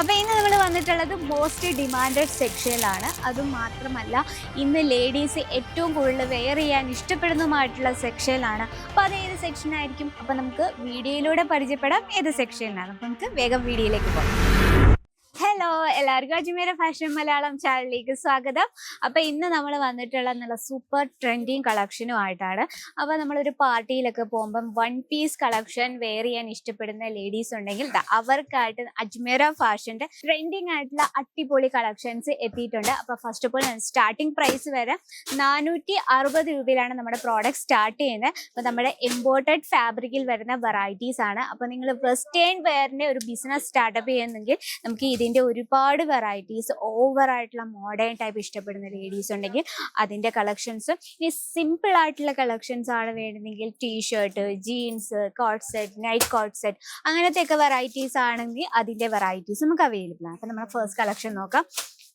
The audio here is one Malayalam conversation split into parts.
അപ്പോൾ ഇന്ന് നമ്മൾ വന്നിട്ടുള്ളത് മോസ്റ്റ് ഡിമാൻഡഡ് സെക്ഷനിലാണ് അതും മാത്രമല്ല ഇന്ന് ലേഡീസ് ഏറ്റവും കൂടുതൽ വെയർ ചെയ്യാൻ ഇഷ്ടപ്പെടുന്നതുമായിട്ടുള്ള സെക്ഷനിലാണ് അപ്പോൾ അത് ഏത് സെക്ഷനായിരിക്കും അപ്പോൾ നമുക്ക് വീഡിയോയിലൂടെ പരിചയപ്പെടാം. ഏത് സെക്ഷനിലാണ് അപ്പോൾ നമുക്ക് വേഗം വീഡിയോയിലേക്ക് പോകാം. അജ്മീര ഫാഷൻ മലയാളം ചാനലിലേക്ക് സ്വാഗതം. അപ്പോൾ ഇന്ന് നമ്മൾ വന്നിട്ടുള്ള നല്ല സൂപ്പർ ട്രെൻഡിങ് കളക്ഷനുമായിട്ടാണ് അപ്പോൾ നമ്മളൊരു പാർട്ടിയിലൊക്കെ പോകുമ്പം വൺ പീസ് കളക്ഷൻ വെയർ ചെയ്യാൻ ഇഷ്ടപ്പെടുന്ന ലേഡീസ് ഉണ്ടെങ്കിൽ അവർക്കായിട്ട് അജ്മീര ഫാഷന്റെ ട്രെൻഡിങ് ആയിട്ടുള്ള അട്ടിപൊളി കളക്ഷൻസ് എത്തിയിട്ടുണ്ട്. അപ്പോൾ first of all starting price വരെ നാനൂറ്റി അറുപത് രൂപയിലാണ് നമ്മുടെ പ്രോഡക്റ്റ് സ്റ്റാർട്ട് ചെയ്യുന്നത്. അപ്പോൾ നമ്മുടെ ഇമ്പോർട്ടഡ് ഫാബ്രിക്കിൽ വരുന്ന വെറൈറ്റീസ് ആണ്. അപ്പോൾ നിങ്ങൾ വെസ്റ്റേൺ വെയറിന്റെ ഒരു ബിസിനസ് സ്റ്റാർട്ടപ്പ് ചെയ്യുന്നെങ്കിൽ നമുക്ക് ഇതിന്റെ ഒരുപാട് വെറൈറ്റീസ് ഓവർ ആയിട്ടുള്ള മോഡേൺ ടൈപ്പ് ഇഷ്ടപ്പെടുന്ന ലേഡീസ് ഉണ്ടെങ്കിൽ അതിന്റെ കളക്ഷൻസ് ഇനി സിമ്പിൾ ആയിട്ടുള്ള കളക്ഷൻസ് ആണ് വേണമെങ്കിൽ T-shirt jeans coat set night coat set അങ്ങനത്തെ ഒക്കെ വെറൈറ്റീസ് ആണെങ്കിൽ അതിന്റെ വെറൈറ്റീസ് നമുക്ക് അവൈലബിൾ ആണ്. അപ്പം നമ്മുടെ ഫസ്റ്റ് കളക്ഷൻ നോക്കാം.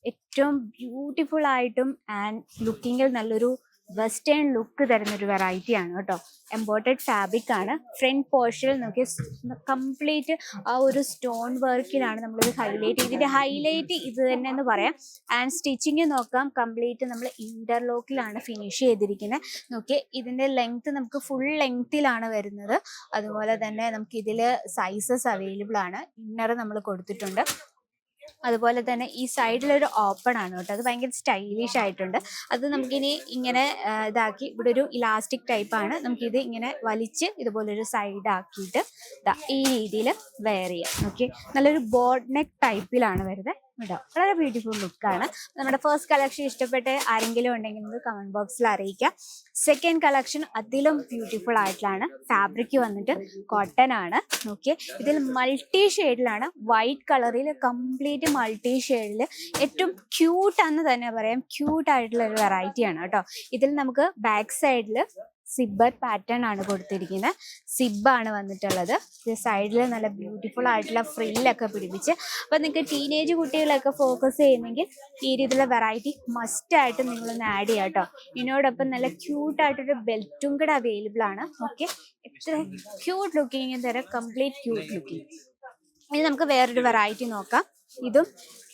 ഏറ്റവും ബ്യൂട്ടിഫുൾ ആയിട്ടും ആൻഡ് ലുക്കിങ്ങിൽ നല്ലൊരു വെസ്റ്റേൺ ലുക്ക് തരുന്ന ഒരു വെറൈറ്റി ആണ് കേട്ടോ. എംബോട്ടഡ് ഫാബ്രിക് ആണ്. ഫ്രണ്ട് പോർഷനിൽ നോക്കി കംപ്ലീറ്റ് ആ ഒരു സ്റ്റോൺ വർക്കിലാണ് നമ്മളിത് ഹൈലൈറ്റ് ഇതിന്റെ ഹൈലൈറ്റ് ഇത് തന്നെ എന്ന് പറയാം. ആൻഡ് സ്റ്റിച്ചിങ് നോക്കാം. കംപ്ലീറ്റ് നമ്മൾ ഇന്റർലോക്കിലാണ് ഫിനിഷ് ചെയ്തിരിക്കുന്നത് നോക്കി ഇതിന്റെ ലെങ്ത് നമുക്ക് ഫുൾ ലെങ്ത്തിലാണ് വരുന്നത്. അതുപോലെ തന്നെ നമുക്ക് ഇതിൽ സൈസസ് അവൈലബിൾ ആണ്. ഇന്നർ നമ്മൾ കൊടുത്തിട്ടുണ്ട്. അതുപോലെ തന്നെ ഈ സൈഡിലൊരു ഓപ്പൺ ആണ് കേട്ടോ. അത് ഭയങ്കര സ്റ്റൈലിഷ് ആയിട്ടുണ്ട്. അത് നമുക്കിനി ഇങ്ങനെ ഇതാക്കി. ഇവിടെ ഒരു ഇലാസ്റ്റിക് ടൈപ്പ് ആണ്. നമുക്കിത് ഇങ്ങനെ വലിച്ച് ഇതുപോലൊരു സൈഡ് ആക്കിയിട്ട് ഈ രീതിയിൽ വെയർ ചെയ്യാം. ഓക്കെ നല്ലൊരു ബോർഡ് നെക്ക് ടൈപ്പിലാണ് വരുന്നത്. കേട്ടോ വളരെ ബ്യൂട്ടിഫുൾ ലുക്കാണ് നമ്മുടെ ഫസ്റ്റ് കളക്ഷൻ ഇഷ്ടപ്പെട്ട് ആരെങ്കിലും ഉണ്ടെങ്കിൽ നമുക്ക് കമന്റ് ബോക്സിൽ അറിയിക്കാം. സെക്കൻഡ് കളക്ഷൻ അതിലും ബ്യൂട്ടിഫുൾ ആയിട്ടുള്ളതാണ്. ഫാബ്രിക് വന്നിട്ട് കോട്ടൺ ആണ്. നോക്കിയേ ഇതിൽ മൾട്ടി ഷെയ്ഡിലാണ് വൈറ്റ് കളറിൽ കംപ്ലീറ്റ് മൾട്ടി ഷെയ്ഡിൽ ഏറ്റവും ക്യൂട്ട് എന്ന് തന്നെ പറയാം. ക്യൂട്ട് ആയിട്ടുള്ള ഒരു വെറൈറ്റിയാണ് കേട്ടോ. ഇതിൽ നമുക്ക് ബാക്ക് സൈഡിൽ സിബ്ബർ പാറ്റേൺ ആണ് കൊടുത്തിരിക്കുന്നത് സിബാണ് വന്നിട്ടുള്ളത്. സൈഡിൽ നല്ല ബ്യൂട്ടിഫുൾ ആയിട്ടുള്ള ഫ്രില്ലൊക്കെ പിടിപ്പിച്ച് അപ്പം നിങ്ങൾക്ക് ടീനേജ് കുട്ടികളൊക്കെ ഫോക്കസ് ചെയ്യുന്നെങ്കിൽ ഈ രീതിയിലുള്ള വെറൈറ്റി മസ്റ്റ് ആയിട്ട് നിങ്ങളൊന്ന് ആഡ് ചെയ്യാം കേട്ടോ ഇതിനോടൊപ്പം നല്ല ക്യൂട്ടായിട്ടൊരു ബെൽറ്റും കൂടെ അവൈലബിൾ ആണ്. ഓക്കെ എത്ര ക്യൂട്ട് ലുക്കിങ് തരാം. കംപ്ലീറ്റ് ക്യൂട്ട് ലുക്കിങ് ഇനി നമുക്ക് വേറൊരു വെറൈറ്റി നോക്കാം. ഇതും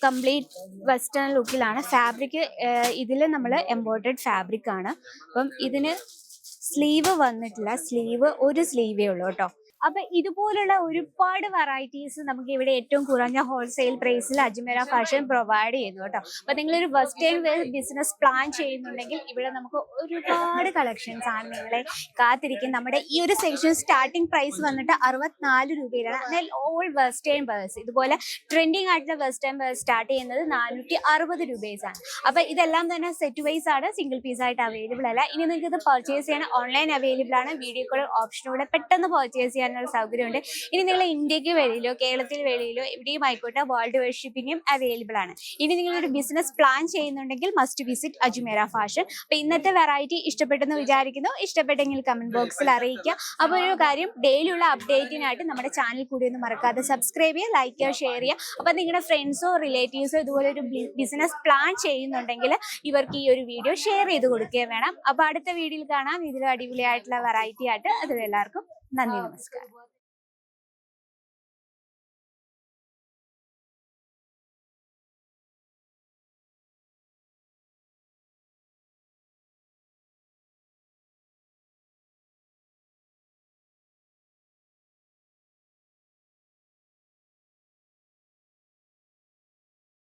കംപ്ലീറ്റ് വെസ്റ്റേൺ ലുക്കിലാണ് ഫാബ്രിക് ഇതിൽ നമ്മൾ എംബോർഡഡ് ഫാബ്രിക് ആണ്. അപ്പം ഇതിന് സ്ലീവ് വന്നിട്ടില്ല. സ്ലീവ് ഒരു സ്ലീവേ ഉള്ളൂ കേട്ടോ. അപ്പൊ ഇതുപോലുള്ള ഒരുപാട് വെറൈറ്റീസ് നമുക്ക് ഇവിടെ ഏറ്റവും കുറഞ്ഞ ഹോൾസെയിൽ പ്രൈസിൽ അജ്മേര ഫാഷൻ പ്രൊവൈഡ് ചെയ്യുന്നു കേട്ടോ. അപ്പൊ നിങ്ങൾ ഒരു വെസ്റ്റേൺ വെയർ ബിസിനസ് പ്ലാൻ ചെയ്യുന്നുണ്ടെങ്കിൽ ഇവിടെ നമുക്ക് ഒരുപാട് കളക്ഷൻസ് ആണ് നിങ്ങളെ കാത്തിരിക്കും നമ്മുടെ ഈ ഒരു സെക്ഷൻ സ്റ്റാർട്ടിംഗ് പ്രൈസ് വന്നിട്ട് അറുപത്തിനാല് രൂപയിലാണ്. എന്നാൽ ഓൾ വെസ്റ്റേൺ ബേഴ്സ് ഇതുപോലെ ട്രെൻഡിങ് ആയിട്ടുള്ള വെസ്റ്റേൺ ബേഴ്സ് സ്റ്റാർട്ട് ചെയ്യുന്നത് നാനൂറ്റി അറുപത് രൂപയാണ് അപ്പൊ ഇതെല്ലാം തന്നെ സെറ്റ് വൈസ് ആണ് സിംഗിൾ പീസ് ആയിട്ട് അവൈലബിൾ അല്ല. ഇനി നിങ്ങൾക്ക് ഇത് പർച്ചേസ് ചെയ്യാൻ ഓൺലൈൻ അവൈലബിൾ ആണ്. വീഡിയോ കോൾ ഓപ്ഷനോടെ പെട്ടെന്ന് പർച്ചേസ് ചെയ്യാനുള്ള സൗകര്യമുണ്ട്. ഇനി നിങ്ങൾ ഇന്ത്യയ്ക്ക് വെളിയിലോ കേരളത്തിൽ വെളിയിലോ എവിടെയും ആയിക്കോട്ടെ വേൾഡ് വർഷിപ്പിനും അവൈലബിൾ ആണ്. ഇനി നിങ്ങളൊരു ബിസിനസ് പ്ലാൻ ചെയ്യുന്നുണ്ടെങ്കിൽ മസ്റ്റ് വിസിറ്റ് അജ്മേര ഫാഷൻ. അപ്പൊ ഇന്നത്തെ വെറൈറ്റി ഇഷ്ടപ്പെട്ടെന്ന് വിചാരിക്കുന്നു. ഇഷ്ടപ്പെട്ടെങ്കിൽ കമന്റ് ബോക്സിൽ അറിയിക്കുക. അപ്പോൾ ഒരു കാര്യം ഡെയിലി ഉള്ള അപ്ഡേറ്റിനായിട്ട് നമ്മുടെ ചാനൽ കൂടി ഒന്ന് മറക്കാതെ സബ്സ്ക്രൈബ് ചെയ്യുക ലൈക്ക് ചെയ്യുക ഷെയർ ചെയ്യുക. അപ്പൊ നിങ്ങളുടെ ഫ്രണ്ട്സോ റിലേറ്റീവ്സോ ഇതുപോലെ ഒരു ബിസിനസ് പ്ലാൻ ചെയ്യുന്നുണ്ടെങ്കിൽ ഇവർക്ക് ഈ ഒരു വീഡിയോ ഷെയർ ചെയ്ത് കൊടുക്കുകയും വേണം. അപ്പൊ അടുത്ത വീഡിയോയിൽ കാണാം. ഇതിലും അടിപൊളിയായിട്ടുള്ള വെറൈറ്റി ആയിട്ട്. അതിൽ नमस्कार